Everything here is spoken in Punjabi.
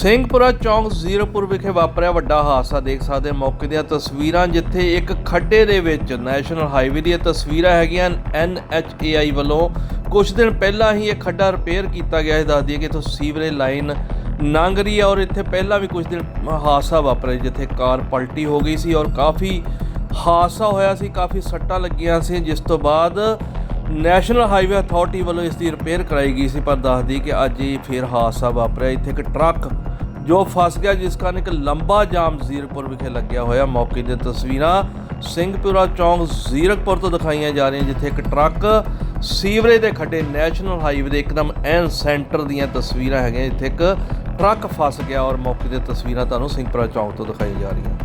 ਸਿੰਘਪੁਰਾ ਚੌਂਕ ਜ਼ੀਰੋਪੁਰ ਵਿਖੇ ਵਾਪਰਿਆ ਵੱਡਾ ਹਾਦਸਾ। ਦੇਖ ਸਕਦੇ ਮੌਕੇ ਦੀਆਂ ਤਸਵੀਰਾਂ, ਜਿੱਥੇ ਇੱਕ ਖੱਡੇ ਦੇ ਵਿੱਚ ਨੈਸ਼ਨਲ ਹਾਈਵੇ ਦੀਆਂ ਤਸਵੀਰਾਂ ਹੈਗੀਆਂ NHAI ਵੱਲੋਂ ਕੁਝ ਦਿਨ ਪਹਿਲਾਂ ਹੀ ਇਹ ਖੱਡਾ ਰਿਪੇਅਰ ਕੀਤਾ ਗਿਆ। ਹੈ ਦੱਸ ਦਈਏ ਕਿ ਇੱਥੋਂ ਸੀਵਰੇਜ ਲਾਈਨ ਲੰਘ ਰਹੀ ਹੈ ਔਰ ਇੱਥੇ ਪਹਿਲਾਂ ਵੀ ਕੁਝ ਦਿਨ ਹਾਦਸਾ ਵਾਪਰਿਆ, ਜਿੱਥੇ ਕਾਰ ਪਲਟੀ ਹੋ ਗਈ ਸੀ ਔਰ ਕਾਫੀ ਹਾਦਸਾ ਹੋਇਆ ਸੀ, ਕਾਫੀ ਸੱਟਾਂ ਲੱਗੀਆਂ ਸੀ। ਜਿਸ ਤੋਂ ਬਾਅਦ ਨੈਸ਼ਨਲ ਹਾਈਵੇ ਅਥਾਰਟੀ ਵੱਲੋਂ ਇਸ ਦੀ ਰਿਪੇਅਰ ਕਰਾਈ ਗਈ ਸੀ, ਪਰ ਦੱਸਦੀ ਕਿ ਅੱਜ ਇਹ ਫਿਰ ਹਾਦਸਾ ਵਾਪਰਿਆ। ਇੱਥੇ ਇੱਕ ਟਰੱਕ ਜੋ ਫਸ ਗਿਆ, ਜਿਸ ਕਾਰਨ ਇੱਕ ਲੰਬਾ ਜਾਮ ਜ਼ੀਰਕਪੁਰ ਵਿਖੇ ਲੱਗਿਆ ਹੋਇਆ। ਮੌਕੇ ਦੀਆਂ ਤਸਵੀਰਾਂ ਸਿੰਘਪੁਰਾ ਚੌਂਕ ਜ਼ੀਰਕਪੁਰ ਤੋਂ ਦਿਖਾਈਆਂ ਜਾ ਰਹੀਆਂ, ਜਿੱਥੇ ਇੱਕ ਟਰੱਕ ਸੀਵਰੇਜ ਦੇ ਖੱਡੇ ਨੈਸ਼ਨਲ ਹਾਈਵੇ ਦੇ ਇੱਕਦਮ ਐਨ ਸੈਂਟਰ ਦੀਆਂ ਤਸਵੀਰਾਂ ਹੈਗੀਆਂ। ਜਿੱਥੇ ਇੱਕ ਟਰੱਕ ਫਸ ਗਿਆ ਔਰ ਮੌਕੇ ਦੀਆਂ ਤਸਵੀਰਾਂ ਤੁਹਾਨੂੰ ਸਿੰਘਪੁਰਾ ਚੌਂਕ ਤੋਂ ਦਿਖਾਈਆਂ ਜਾ ਰਹੀਆਂ।